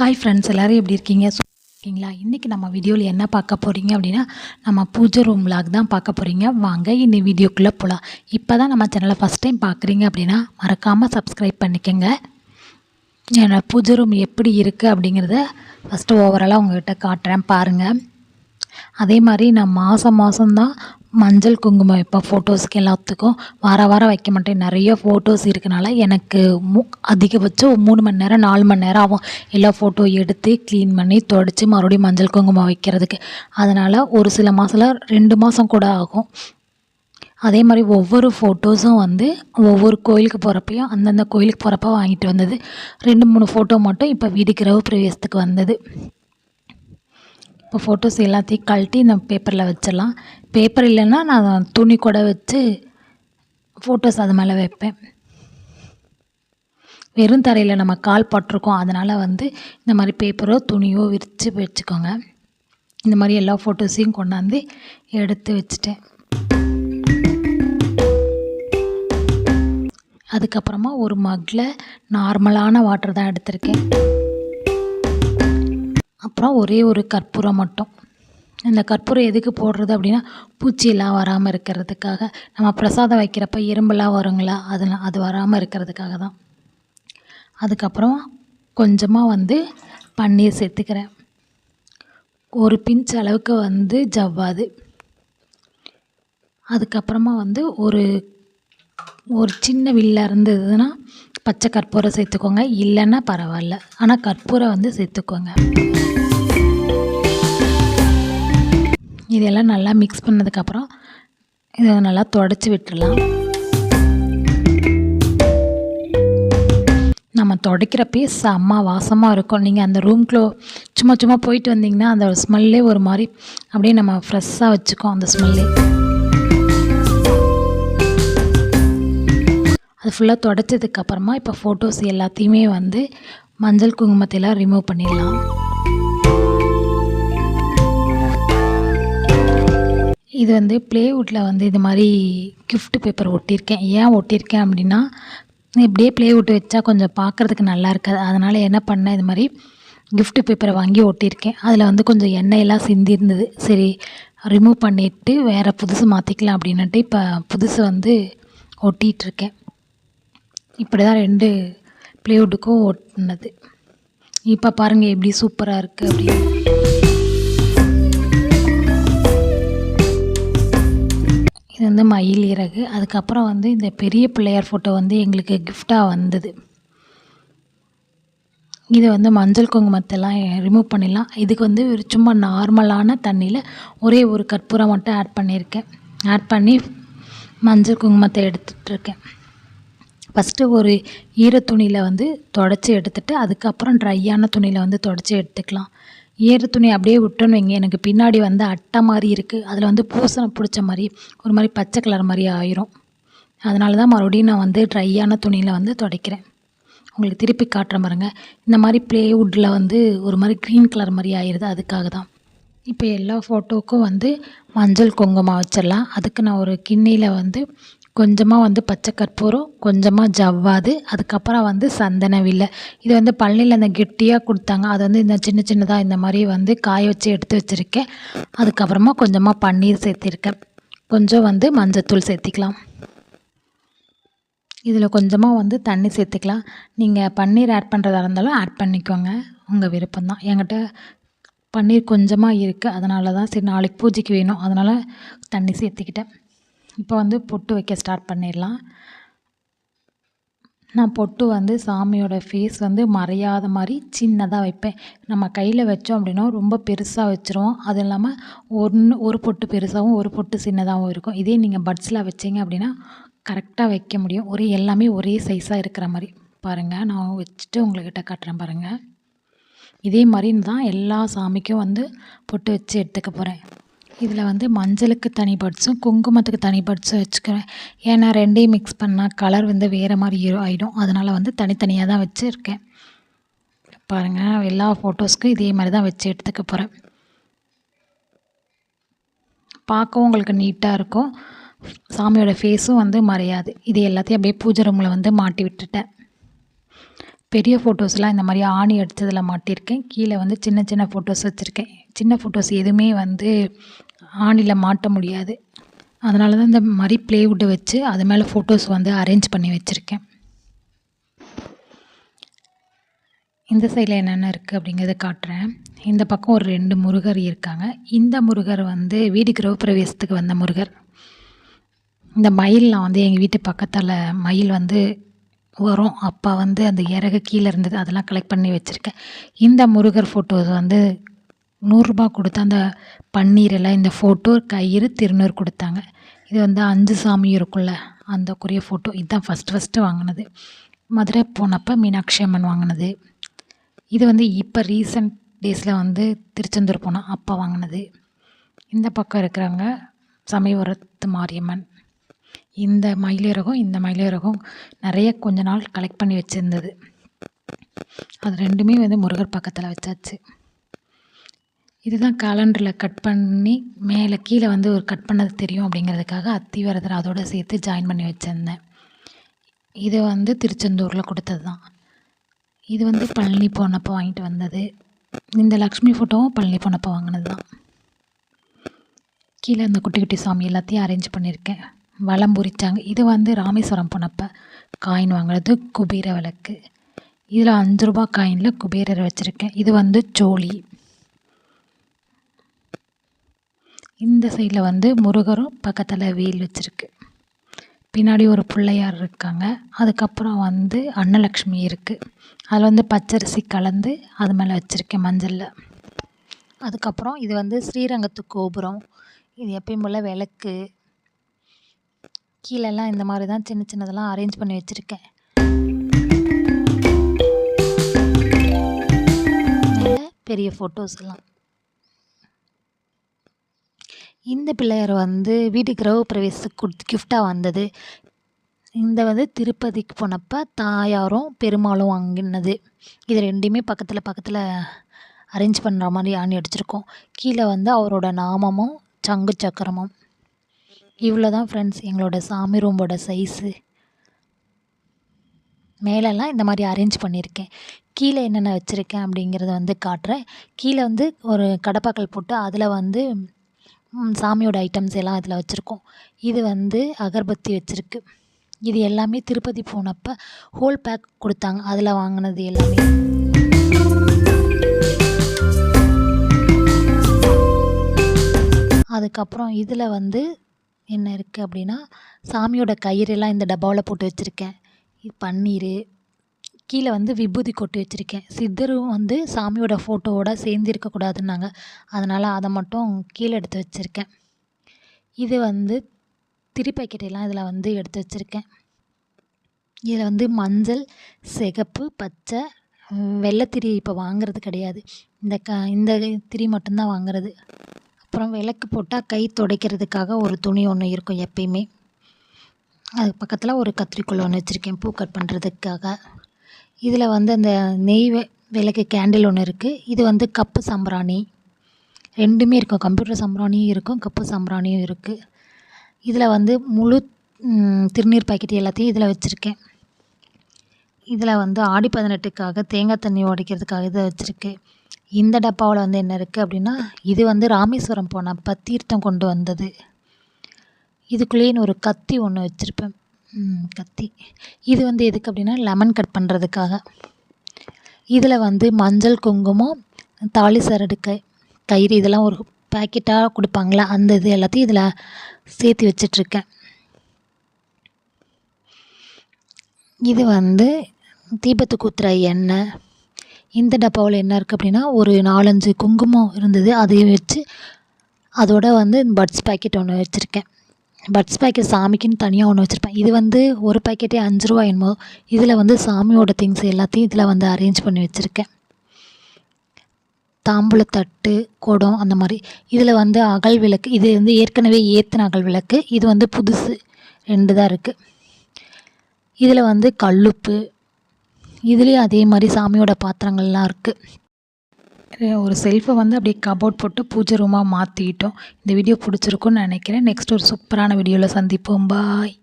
Hi friends எல்லோரும் எப்படி இருக்கீங்க? ஓகேங்களா இன்றைக்கி நம்ம வீடியோவில் என்ன பார்க்க போகிறீங்க அப்படின்னா நம்ம பூஜை ரூம் vlog தான் பார்க்க போகிறீங்க வாங்க இந்த வீடியோக்குள்ளே போகலாம் இப்போ தான் நம்ம சேனலை ஃபஸ்ட் டைம் பார்க்குறீங்க அப்படின்னா மறக்காமல் சப்ஸ்கிரைப் பண்ணிக்கோங்க. என்னோடய பூஜை ரூம் எப்படி இருக்குது அப்படிங்கிறத ஃபஸ்ட்டு ஓவராலாக உங்கள்கிட்ட காட்டுறேன் பாருங்கள் அதே மாதிரி நான் மாதம் மாதம்தான் மஞ்சள் குங்குமம் வைப்பேன் ஃபோட்டோஸ்க்கு எல்லாத்துக்கும். வார வாரம் வைக்க மாட்டேன். நிறைய ஃபோட்டோஸ் இருக்கனால எனக்கு மூ அதிகபட்சம் மூணு மணி நேரம் நாலு மணி நேரம் ஆகும். எல்லா ஃபோட்டோ எடுத்து க்ளீன் பண்ணி தொடச்சி மறுபடியும் மஞ்சள் குங்குமம் வைக்கிறதுக்கு. அதனால் ஒரு சில மாதம்லாம் ரெண்டு மாதம் கூட ஆகும். அதே மாதிரி ஒவ்வொரு ஃபோட்டோஸும் வந்து ஒவ்வொரு கோயிலுக்கு போகிறப்பையும் அந்தந்த கோயிலுக்கு போகிறப்ப வாங்கிட்டு வந்தது. ரெண்டு மூணு ஃபோட்டோ மட்டும் இப்போ வீடு ரவு பிரவேசத்துக்கு வந்தது. இப்போ ஃபோட்டோஸ் எல்லாத்தையும் கழட்டி இந்த பேப்பரில் வச்சிடலாம். பேப்பர் இல்லைன்னா நான் துணி கூட வச்சு ஃபோட்டோஸ் அது மேலே வைப்பேன். வெறும் தரையில் நம்ம கால் பட்டிருக்கோம். அதனால் வந்து இந்த மாதிரி பேப்பரோ துணியோ விரித்து வச்சுக்கோங்க. இந்த மாதிரி எல்லா ஃபோட்டோஸையும் கொண்டாந்து எடுத்து வச்சுட்டேன். அதுக்கப்புறமா ஒரு மக்கில் நார்மலான வாட்டர் தான் எடுத்திருக்கேன். அப்புறம் ஒரே ஒரு கற்பூரம் மட்டும். இந்த கற்பூரம் எதுக்கு போடுறது அப்படின்னா பூச்சியெல்லாம் வராமல் இருக்கிறதுக்காக. நம்ம பிரசாதம் வைக்கிறப்ப எறும்பெல்லாம் வருங்களா? அதெல்லாம் அது வராமல் இருக்கிறதுக்காக தான். அதுக்கப்புறம் கொஞ்சமாக வந்து பன்னீர் சேர்த்துக்கிறேன். ஒரு பிஞ்ச் அளவுக்கு வந்து ஜவ்வாது. அதுக்கப்புறமா வந்து ஒரு ஒரு சின்ன வில்ல இருந்ததுன்னா பச்சை கற்பூரம் சேர்த்துக்கோங்க. இல்லைன்னா பரவாயில்ல. ஆனால் கற்பூரம் வந்து சேர்த்துக்கோங்க. இதெல்லாம் நல்லா மிக்ஸ் பண்ணதுக்கப்புறம் இதை நல்லா தொடச்சி விட்டுறலாம் நம்ம துடைக்கிறப்பே செம்ம வாசமாக இருக்கும். நீங்கள் அந்த ரூம்குள்ளே சும்மா சும்மா போயிட்டு வந்தீங்கன்னா அந்த ஸ்மெல்லே ஒரு மாதிரி அப்படியே நம்ம ஃப்ரெஷ்ஷாக வச்சுக்கோம் அந்த ஸ்மெல்லே அது ஃபுல்லாக தொடச்சதுக்கப்புறமா இப்போ ஃபோட்டோஸ் எல்லாத்தையுமே வந்து மஞ்சள் குங்குமத்தையெல்லாம் ரிமூவ் பண்ணிடலாம். இது வந்து ப்ளேவுட்டில் வந்து இது மாதிரி கிஃப்ட் பேப்பர் ஒட்டியிருக்கேன். ஏன் ஒட்டியிருக்கேன் அப்படின்னா இப்படியே ப்ளேவுட் வச்சா கொஞ்சம் பார்க்குறதுக்கு நல்லா இருக்காது. அதனால் என்ன பண்ணேன் இது மாதிரி கிஃப்ட் பேப்பரை வாங்கி ஒட்டியிருக்கேன். அதில் வந்து கொஞ்சம் எண்ணெயெல்லாம் சிந்திருந்தது. சரி ரிமூவ் பண்ணிவிட்டு வேறு புதுசு மாற்றிக்கலாம் அப்படின்னுட்டு இப்போ புதுசு வந்து ஒட்டிகிட்ருக்கேன் இப்படி தான் ரெண்டு ப்ளேவுட்டுக்கும் ஒட்டினது. இப்போ பாருங்கள் எப்படி சூப்பராக இருக்குது அப்படின்னு. இது வந்து மயில் இறகு. அதுக்கப்புறம் வந்து இந்த பெரிய பிள்ளையார் ஃபோட்டோ வந்து எங்களுக்கு கிஃப்டாக வந்தது. இதை வந்து மஞ்சள் குங்குமத்தெல்லாம் ரிமூவ் பண்ணிடலாம். இதுக்கு வந்து ஒரு சும்மா நார்மலான தண்ணியில் ஒரே ஒரு கற்பூரம் மட்டும் ஆட் பண்ணியிருக்கேன். ஆட் பண்ணி மஞ்சள் குங்குமத்தை எடுத்துகிட்ருக்கேன் ஃபஸ்ட்டு ஒரு ஈர துணியில் வந்து தொடச்சி எடுத்துகிட்டு அதுக்கப்புறம் ட்ரையான துணியில் வந்து தொடச்சி எடுத்துக்கலாம். ஈர துணி அப்படியே விட்டோன்னு வைங்க. எனக்கு பின்னாடி வந்து அட்டை மாதிரி இருக்குது அதில் வந்து பூசணை பிடிச்ச மாதிரி ஒரு மாதிரி பச்சை கலர் மாதிரி ஆயிரும். அதனால தான் மறுபடியும் நான் வந்து ட்ரையான துணியில் வந்து துடைக்கிறேன். உங்களுக்கு திருப்பி காட்டுற பாருங்க. இந்த மாதிரி ப்ளேவுட்டில் வந்து ஒரு மாதிரி க்ரீன் கலர் மாதிரி ஆயிடுது அதுக்காக தான். இப்போ எல்லா ஃபோட்டோவுக்கும் வந்து மஞ்சள் குங்குமம் வச்சிடலாம். அதுக்கு நான் ஒரு கிண்ணியில் வந்து கொஞ்சமாக வந்து பச்சை கற்பூரம் கொஞ்சமாக ஜவ்வாது அதுக்கப்புறம் வந்து சந்தன வில்லை. இது வந்து பழனியில் அந்த கெட்டியாக கொடுத்தாங்க. அது வந்து இந்த சின்ன சின்னதாக இந்த மாதிரி வந்து காய வச்சு எடுத்து வச்சுருக்கேன். அதுக்கப்புறமா கொஞ்சமாக பன்னீர் சேர்த்திருக்கேன். கொஞ்சம் வந்து மஞ்சத்தூள் சேர்த்திக்கலாம். இதில் கொஞ்சமாக வந்து தண்ணி சேர்த்துக்கலாம். நீங்கள் பன்னீர் ஆட் பண்ணுறதா இருந்தாலும் ஆட் பண்ணிக்கோங்க. உங்கள் விருப்பம்தான். என்கிட்ட பன்னீர் கொஞ்சமாக இருக்குது அதனால தான் சரி நாளைக்கு பூஜைக்கு வேணும். அதனால் தண்ணி சேர்த்துக்கிட்டேன். இப்போ வந்து பொட்டு வைக்க ஸ்டார்ட் பண்ணிடலாம். நான் பொட்டு வந்து சாமியோட ஃபேஸ் வந்து மறையாத மாதிரி சின்னதாக வைப்பேன். நம்ம கையில் வச்சோம் அப்படின்னா ரொம்ப பெருசாக வச்சுருவோம். அது இல்லாமல் ஒன்று ஒரு பொட்டு பெருசாகவும் ஒரு பொட்டு சின்னதாகவும் இருக்கும். இதே நீங்கள் பட்ஸில் வச்சீங்க அப்படின்னா கரெக்டாக வைக்க முடியும். ஒரே எல்லாமே ஒரே சைஸாக இருக்கிற மாதிரி. பாருங்கள் நான் வச்சுட்டு உங்கள்கிட்ட காட்டுறேன் பாருங்கள் இதே மாதிரி தான் எல்லா சாமிக்கும் வந்து பொட்டு வச்சு எடுத்துக்க போகிறேன் இதில் வந்து மஞ்சளுக்கு தனி பட்ஸும் குங்குமத்துக்கு தனி பட்ஸும் வச்சுக்கிறேன். ஏன்னா ரெண்டையும் மிக்ஸ் பண்ணால் கலர் வந்து வேறு மாதிரி ஆகிடும் அதனால் வந்து தனித்தனியாக தான் வச்சுருக்கேன். பாருங்கள் எல்லா ஃபோட்டோஸ்க்கும் இதே மாதிரி தான் வச்சு எடுத்துக்க போகிறேன் பார்க்கவும் உங்களுக்கு நீட்டாக இருக்கும். சாமியோட ஃபேஸும் வந்து மறையாது. இது எல்லாத்தையும் அப்படியே பூஜை ரூமில் வந்து மாட்டி விட்டுட்டேன். பெரிய ஃபோட்டோஸ்லாம் இந்த மாதிரி ஆணி அடித்ததில் மாட்டியிருக்கேன். கீழே வந்து சின்ன சின்ன ஃபோட்டோஸ் வச்சுருக்கேன். சின்ன ஃபோட்டோஸ் எதுவுமே வந்து ஆணியில் மாட்ட முடியாது. அதனால தான் இந்த மாதிரி ப்ளேவுட்டை வச்சு அது மேலே ஃபோட்டோஸ் வந்து அரேஞ்ச் பண்ணி வச்சுருக்கேன். இந்த சைடில் என்னென்ன இருக்குது அப்படிங்கிறத காட்டுறேன். இந்த பக்கம் ஒரு ரெண்டு முருகர் இருக்காங்க. இந்த முருகர் வந்து வீடு கிரகப்பிரவேசத்துக்கு வந்த முருகர். இந்த மயில்லாம் வந்து எங்கள் வீட்டு பக்கத்தில் மயில் வந்து வரும். அப்போ வந்து அந்த இறகு கீழே இருந்தது. அதெல்லாம் கலெக்ட் பண்ணி வச்சுருக்கேன். இந்த முருகர் ஃபோட்டோஸ் வந்து நூறுரூபா கொடுத்து அந்த பன்னீரெல்லாம் இந்த ஃபோட்டோ கயிறு திருநூறு கொடுத்தாங்க. இது வந்து அஞ்சு சாமி இருக்குல்ல அந்த குரிய ஃபோட்டோ இதுதான் ஃபஸ்ட்டு ஃபஸ்ட்டு வாங்கினது. மதுரை போனப்போ மீனாட்சி அம்மன் வாங்கினது. இது வந்து இப்போ ரீசெண்ட் டேஸில் வந்து திருச்செந்தூர் போனோம் அப்போ வாங்கினது. இந்த பக்கம் இருக்கிறவங்க சமயபுரத்து மாரியம்மன். இந்த மயிலிறகும் இந்த மயிலிறகும் நிறைய கொஞ்ச நாள் கலெக்ட் பண்ணி வச்சுருந்தது. அது ரெண்டுமே வந்து முருகர் பக்கத்தில் வச்சாச்சு. இதுதான் கேலண்டரில் கட் பண்ணி மேலே கீழே வந்து ஒரு கட் பண்ணது தெரியும் அப்படிங்கிறதுக்காக அத்திவரதர் அதோடு சேர்த்து ஜாயின் பண்ணி வச்சுருந்தேன். இது வந்து திருச்செந்தூரில் கொடுத்தது தான் இது வந்து பழனி போனப்போ வாங்கிட்டு வந்தது. இந்த லக்ஷ்மி ஃபோட்டோவும் பழனி போனப்போ வாங்கினது தான் கீழே இந்த குட்டி குட்டி சாமி எல்லாத்தையும் அரேஞ்ச் பண்ணியிருக்கேன் வளம் பொறிச்சாங்க இது வந்து ராமேஸ்வரம் போனப்போ காயின் வாங்கினது குபேர விளக்கு. இதில் அஞ்சு ரூபா காயினில் குபேரர் வச்சுருக்கேன். இது வந்து சோழி. இந்த சைடில் வந்து முருகரும் பக்கத்தில் வேல் வச்சுருக்கு. பின்னாடி ஒரு பிள்ளையார் இருக்காங்க. அதுக்கப்புறம் வந்து அன்னலக்ஷ்மி இருக்குது அதில் வந்து பச்சரிசி கலந்து அது மேலே வச்சுருக்கேன் மஞ்சளில். அதுக்கப்புறம் இது வந்து ஸ்ரீரங்கத்து கோபுரம். இது எப்பயும் போல் விளக்கு. கீழெல்லாம் இந்த மாதிரி தான் சின்ன சின்னதெல்லாம் அரேஞ்ச் பண்ணி வச்சுருக்கேன். பெரிய ஃபோட்டோஸ் எல்லாம். இந்த பிள்ளையார் வந்து வீட்டு கிரக பிரவேசத்துக்கு கொடுத்து கிஃப்டாக வந்தது. இந்த வந்து திருப்பதிக்கு போனப்போ தாயாரும் பெருமாளும் வாங்கினது இது ரெண்டையுமே பக்கத்தில் பக்கத்தில் அரேஞ்ச் பண்ணுற மாதிரி ஆணி அடிச்சிருக்கோம். கீழே வந்து அவரோட நாமமும் சங்கு சக்கரமும். இவ்வளோ தான் ஃப்ரெண்ட்ஸ் எங்களோட சாமி ரூமோட சைஸு மேலெல்லாம் இந்த மாதிரி அரேஞ்ச் பண்ணியிருக்கேன். கீழே என்னென்ன வச்சுருக்கேன் அப்படிங்கிறத வந்து காட்டுறேன். கீழே வந்து ஒரு கடப்பாக்கல் போட்டு அதில் வந்து சாமியோட ஐட்டம்ஸ் எல்லாம் இதில் வச்சுருக்கோம். இது வந்து அகர்பத்தி வச்சுருக்கு. இது எல்லாமே திருப்பதி போனப்போ ஹோல் பேக் கொடுத்தாங்க. அதில் வாங்கினது எல்லாமே. அதுக்கப்புறம் இதில் வந்து என்ன இருக்குது அப்படின்னா சாமியோட கயிறெல்லாம் இந்த டப்பாவில் போட்டு வச்சுருக்கேன். பன்னீர் கீழே வந்து விபூதி கொட்டி வச்சுருக்கேன். சித்தரும் வந்து சாமியோட ஃபோட்டோவோட சேர்ந்து இருக்கக்கூடாதுன்னாங்க அதனால் அதை மட்டும் கீழே எடுத்து வச்சுருக்கேன். இது வந்து திரி எல்லாம் இதில் வந்து எடுத்து வச்சுருக்கேன். இதில் வந்து மஞ்சள் சிகப்பு பச்சை வெள்ளைத்திரி இப்போ வாங்குறது கிடையாது. இந்த க இந்த திரி மட்டும்தான் வாங்குறது. அப்புறம் விளக்கு போட்டால் கை துடைக்கிறதுக்காக ஒரு துணி ஒன்று இருக்கும் எப்பயுமே. அது பக்கத்தில் ஒரு கத்திரிக்கோல் ஒன்று வச்சுருக்கேன். பூ கட் பண்ணுறதுக்காக இதில் வந்து அந்த நெய் விளக்கு கேண்டில் ஒன்று இருக்குது இது வந்து கப்பு சாம்பிராணி. ரெண்டுமே இருக்கும். கம்ப்யூட்டர் சாம்பிராணியும் இருக்கும் கப்பு சாம்பிராணியும் இருக்குது இதில் வந்து முழு திருநீர் பாக்கெட் எல்லாத்தையும் இதில் வச்சுருக்கேன். இதில் வந்து ஆடி பதினெட்டுக்காக தேங்காய் தண்ணி உடைக்கிறதுக்காக இதை வச்சுருக்கு இந்த டப்பாவில் வந்து என்ன இருக்குது அப்படின்னா இது வந்து ராமேஸ்வரம் போனப்போ தீர்த்தம் கொண்டு வந்தது. இதுக்குள்ளேயே ஒரு கத்தி ஒன்று வச்சுருப்பேன். கத்தி. இது வந்து எதுக்கு அப்படின்னா லெமன் கட் பண்ணுறதுக்காக இதில் வந்து மஞ்சள் குங்குமம் தாலி சரடு கயிறு இதெல்லாம் ஒரு பேக்கெட்டாக கொடுப்பாங்களா? அந்த இது எல்லாத்தையும் இதில் சேர்த்து வச்சிட்ருக்கேன். இது வந்து தீபத்துக்கு ஊற்றுற எண்ணெய். இந்த டப்பாவில் என்ன இருக்குது அப்படின்னா ஒரு நாலஞ்சு குங்குமம் இருந்தது அதையும் வச்சு அதோட வந்து பட்ஸ் பேக்கெட் ஒன்று வச்சுருக்கேன். பட்ஸ் பேக்கெட் சாமிக்குன்னு தனியாக ஒன்று வச்சுருப்பேன். இது வந்து ஒரு பேக்கெட்டே அஞ்சு ரூபா என்னமோ. இதில் வந்து சாமியோட திங்ஸ் எல்லாத்தையும் இதில் வந்து அரேஞ்ச் பண்ணி வச்சுருக்கேன். தாம்பூலத்தட்டு குடம் அந்த மாதிரி. இதில் வந்து அகல் விளக்கு. இது வந்து ஏற்கனவே ஏற்றின அகல் விளக்கு. இது வந்து புதுசு. ரெண்டு தான் இருக்குது இதில் வந்து கல்லுப்பு. இதுலேயும் அதே மாதிரி சாமியோட பாத்திரங்கள்லாம் இருக்குது ஒரு செல்ஃபை வந்து அப்படியே கபோர்ட் போட்டு பூஜை ரூமாக மாற்றிக்கிட்டோம் இந்த வீடியோ பிடிச்சிருக்குன்னு நினைக்கிறேன். நெக்ஸ்ட் ஒரு சூப்பரான வீடியோவில் சந்திப்போம். பாய்